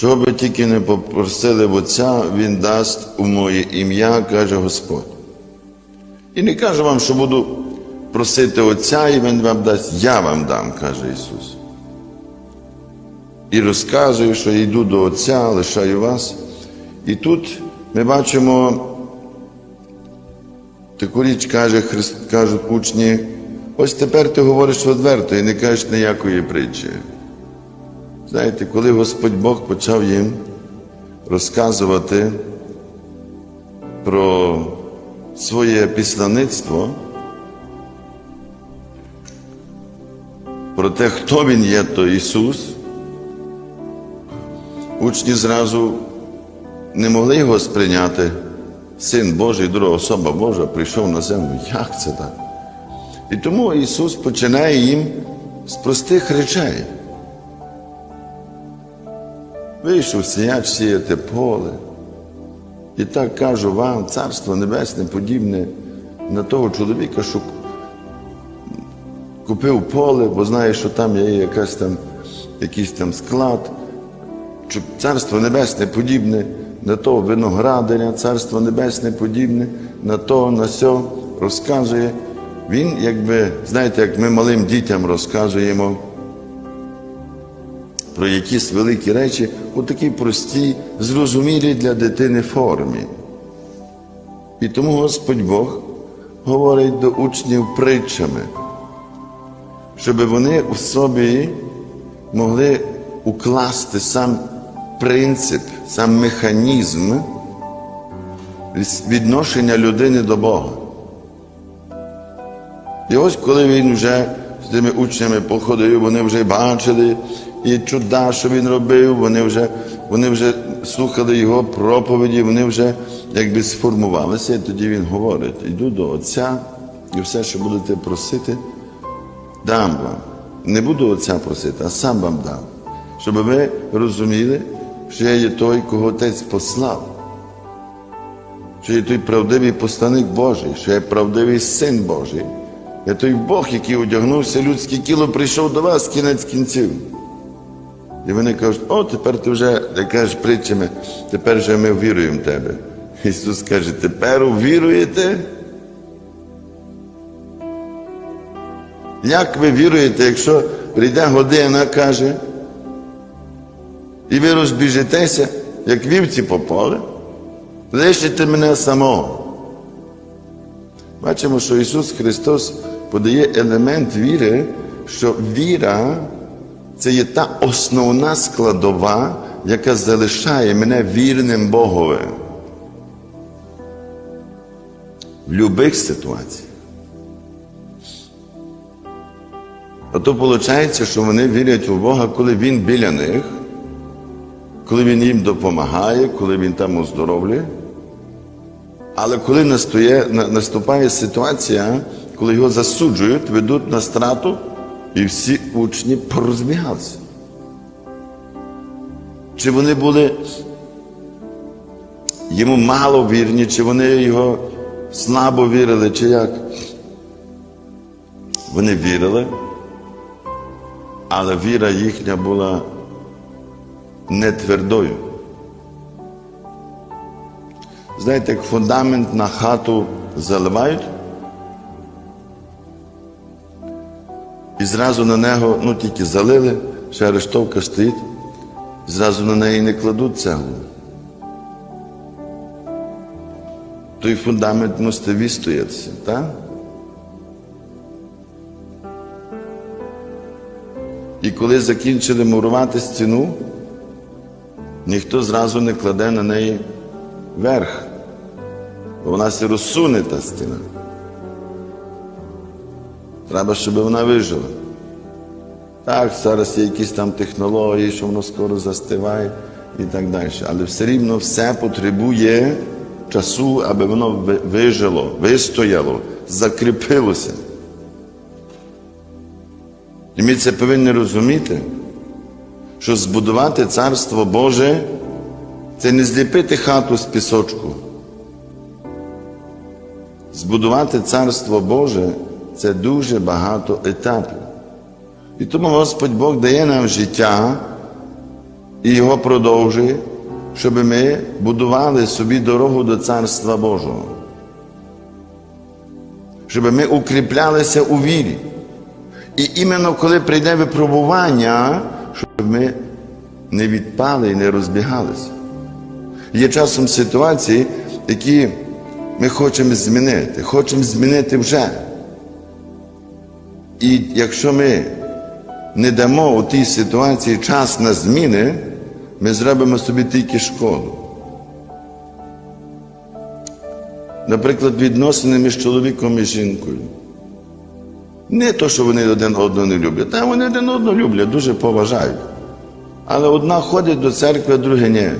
Чого би тільки не попросили в Отця, Він дасть у моє ім'я, каже Господь. І не кажу вам, що буду просити Отця, і Він вам дасть, я вам дам, каже Ісус. І розказую, що йду до Отця, лишаю вас. І тут ми бачимо таку річ каже, кажуть учні, ось тепер ти говориш відверто і не кажеш ніякої притчі. Знаєте, коли Господь Бог почав їм розказувати про своє післаництво, про те, хто Він є, то Ісус, учні зразу не могли його сприйняти. Син Божий, друга особа Божа прийшов на землю. Як це так? І тому Ісус починає їм з простих речей. Вийшов сіяч сіяти поле. І так кажу вам, Царство Небесне подібне на того чоловіка, що купив поле, бо знає, що там є якась там, якийсь там склад. Царство Небесне подібне на того виноградаря, Царство Небесне подібне на того, на сьо, розказує. Він, якби, знаєте, як ми малим дітям розказуємо про якісь великі речі у такій простій, зрозумілій для дитини формі. І тому Господь Бог говорить до учнів притчами, щоб вони у собі могли укласти сам принцип, сам механізм відношення людини до Бога. І ось коли він вже з тими учнями походив, вони вже бачили і чуда, що він робив, вони вже, вони вже слухали його проповіді, вони вже якби сформувалися, і тоді він говорить: йду до Отця і все, що будете просити, дам вам. Не буду Отця просити, а сам вам дам. Щоб ви розуміли, що я є той, кого Отець послав. Що я той правдивий посланник Божий, що я правдивий син Божий. Я той Бог, який одягнувся людське тіло, прийшов до вас кінець кінців. І вони кажуть, о, тепер ти вже ти кажеш притчами, тепер вже ми віруємо в тебе. Ісус каже, тепер віруєте? Як ви віруєте, якщо прийде година, каже, і ви розбіжетеся, як вівці по поле, лишите мене самого. Бачимо, що Ісус Христос подає елемент віри, що віра це є та основна складова, яка залишає мене вірним Богові. В будь-яких ситуаціях. А то виходить, що вони вірять у Бога, коли Він біля них, коли Він їм допомагає, коли Він там оздоровлює. Але коли настає, наступає ситуація, коли його засуджують, ведуть на страту, і всі учні порозбігалися. Чи вони були йому мало вірні, чи вони його слабо вірили, чи як? Вони вірили, але віра їхня була не твердою. Знаєте, як фундамент на хату заливають, і зразу на нього, ну тільки залили, ще арештовка стоїть, зразу на неї не кладуть цеглу. Той фундамент мусить вистоятися, так? І коли закінчили мурувати стіну, ніхто зразу не кладе на неї верх, бо вона розсуне та стіна. Треба, щоб вона вижила. Так, зараз є якісь там технології, що воно скоро застиває і так далі. Але все рівно все потребує часу, аби воно вижило, вистояло, закріпилося. І ми це повинні розуміти, що збудувати Царство Боже це не зліпити хату з пісочку. Збудувати Царство Боже це дуже багато етапів. І тому Господь Бог дає нам життя, і його продовжує, щоб ми будували собі дорогу до Царства Божого. Щоб ми укріплялися у вірі. І іменно коли прийде випробування, щоб ми не відпали і не розбігалися. Є часом ситуації, які ми хочемо змінити, хочемо змінити вже. І якщо ми не дамо у тій ситуації час на зміни, ми зробимо собі тільки шкоду. Наприклад, відносини між чоловіком і жінкою. Не то, що вони один одного не люблять, та вони один одного люблять, дуже поважають. Але одна ходить до церкви, а друга ні.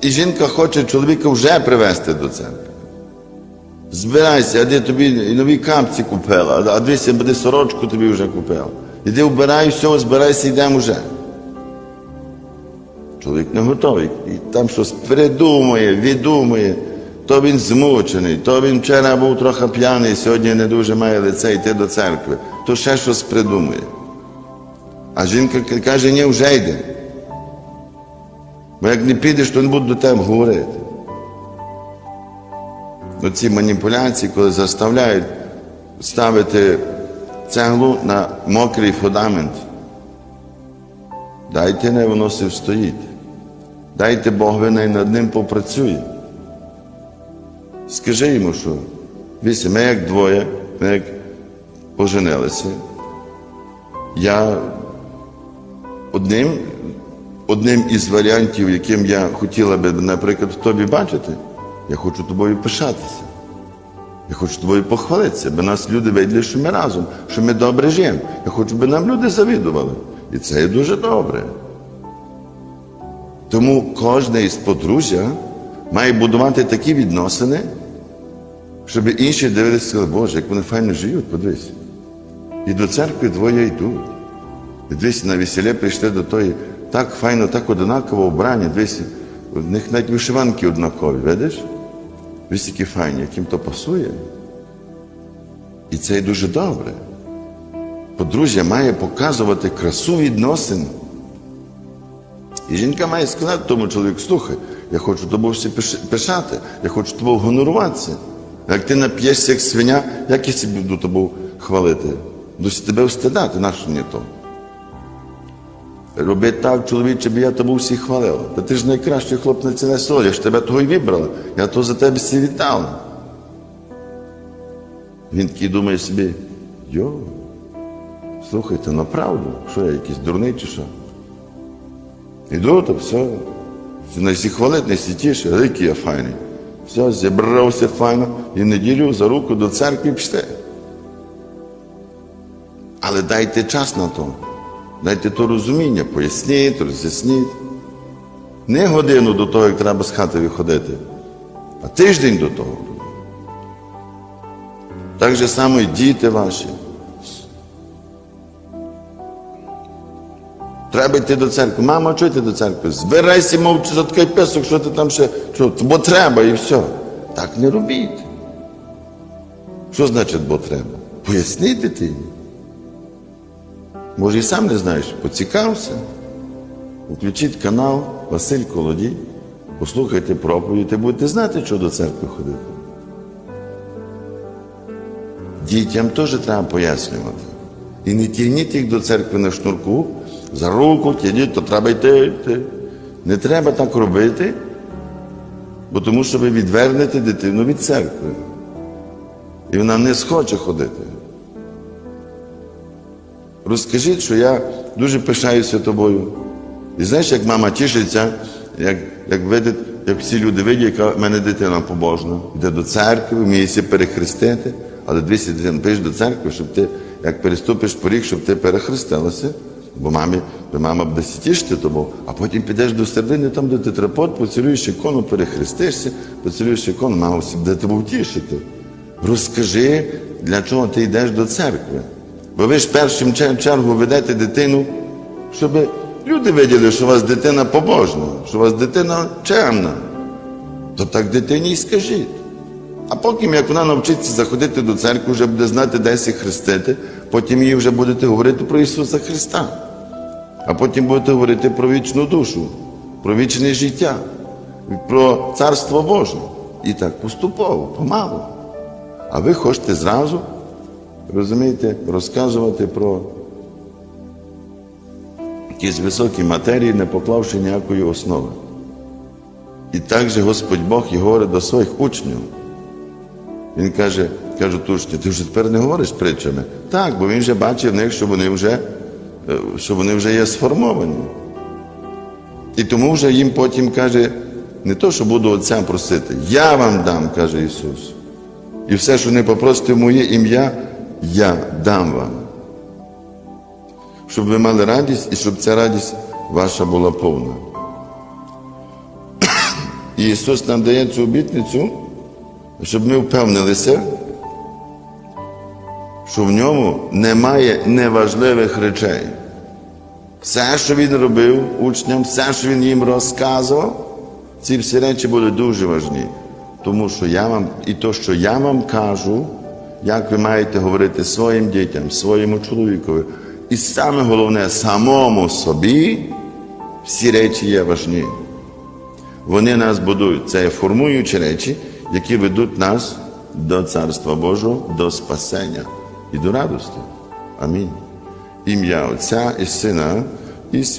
І жінка хоче чоловіка вже привезти до церкви. Збирайся, а де тобі і нові капці купила, а дивись, буде сорочку тобі вже купила. Іди вбирай, все, збирайся, йдемо вже. Чоловік не готовий. І там щось придумує, відумує. То він змучений, то він вчора був трохи п'яний, сьогодні не дуже має лице йти до церкви, то ще щось придумує. А жінка каже, ні, вже йде. Бо як не підеш, то не буду до тебе говорити. Оці маніпуляції, коли заставляють ставити цеглу на мокрий фундамент. Дайте не воно все встоїть. Дайте Бог най над ним попрацює. Скажи йому, що вісі, ми як двоє, ми як поженилися. Я одним, одним із варіантів, яким я хотіла би, наприклад, тобі бачити, я хочу тобою пишатися. Я хочу тобою похвалитися, бо нас люди виділи, що ми разом, що ми добре живемо. Я хочу, би нам люди завідували. І це є дуже добре. Тому кожне із подружжя має будувати такі відносини, щоб інші дивилися сказали, Боже, як вони файно живуть, подивись. І до церкви двоє йдуть. І дивись, на весілля прийшли до тої, так файно, так однаково вбрані, дивись, у них навіть вишиванки однакові, видиш? Дивись, які файні, яким то пасує. І це є дуже добре. Подружжя має показувати красу відносин. І жінка має сказати тому чоловіку, слухай, я хочу тобою всі пишати, я хочу тобою гоноруватися. Як ти нап'єшся, як свиня, як я собі буду тобою хвалити? Досі тебе встидати, нащо мені то? Роби так, чоловіче, бо я тобою всі хвалила. Та ти ж найкращий хлоп на ціле ж тебе того й вибрала. Я то за тебе всі вітала. Він такий думає собі, йо, слухайте, на правду, що я якийсь дурний чи що? Іду, то все. Не всі хвалить, не всі тіше, який я файний. Все, зібрався файно і неділю за руку до церкви пішли. Але дайте час на то. Дайте то розуміння, поясніть, роз'ясніть. Не годину до того, як треба з хати виходити, а тиждень до того. Так же само і діти ваші. Треба йти до церкви. Мама, чого йти до церкви? Збирайся, мовчи за такий писок, що ти там ще. Що, бо треба і все. Так не робіть. Що значить, бо треба? Поясни дитині. Може, і сам не знаєш, поцікався. Включіть канал Василь Колодій, послухайте проповідь, і будете знати, що до церкви ходити. Дітям теж треба пояснювати. І не тягніть їх до церкви на шнурку, за руку тягніть, то треба йти. йти. Не треба так робити, бо тому що ви відвернете дитину від церкви. І вона не схоче ходити. Розкажіть, що я дуже пишаюся тобою. І знаєш, як мама тішиться, як як видить, як всі люди видять, яка в мене дитина побожна, йде до церкви, вміється перехрестити, але двісті дитин пиш до церкви, щоб ти, як переступиш поріг, щоб ти перехрестилася. Бо мамі, мама буде тішити тобою, а потім підеш до середини, там, де ти трапот, поцілуєш ікону, перехрестишся, поцілуєш ікону, мама буде тебе втішити. Розкажи, для чого ти йдеш до церкви. Бо ви ж першим чергу ведете дитину, щоб люди виділи, що у вас дитина побожна, що у вас дитина чемна. То так дитині й скажіть. А потім, як вона навчиться заходити до церкви, вже буде знати, де сі хрестити, потім їй вже будете говорити про Ісуса Христа. А потім будете говорити про вічну душу, про вічне життя, про Царство Боже. І так поступово, помалу. А ви хочете зразу, розумієте, розказувати про якісь високі матерії, не поклавши ніякої основи. І так же Господь Бог і говорить до своїх учнів. Він каже, кажуть учні, ти вже тепер не говориш притчами. Так, бо він вже бачив в них, що вони вже, е, що вони вже є сформовані. І тому вже їм потім каже, не то, що буду Отця просити, я вам дам, каже Ісус. І все, що не попросите в моє ім'я, я дам вам. Щоб ви мали радість і щоб ця радість ваша була повна. І Ісус нам дає цю обітницю, щоб ми впевнилися, що в ньому немає неважливих речей. Все, що він робив учням, все, що він їм розказував, ці всі речі були дуже важні. Тому що я вам, і то, що я вам кажу, як ви маєте говорити своїм дітям, своєму чоловікові, і саме головне, самому собі, всі речі є важні. Вони нас будують. Це формуючі речі, які ведуть нас до Царства Божого, до спасення і до радості. Амінь. Ім'я Отця і Сина і Святого.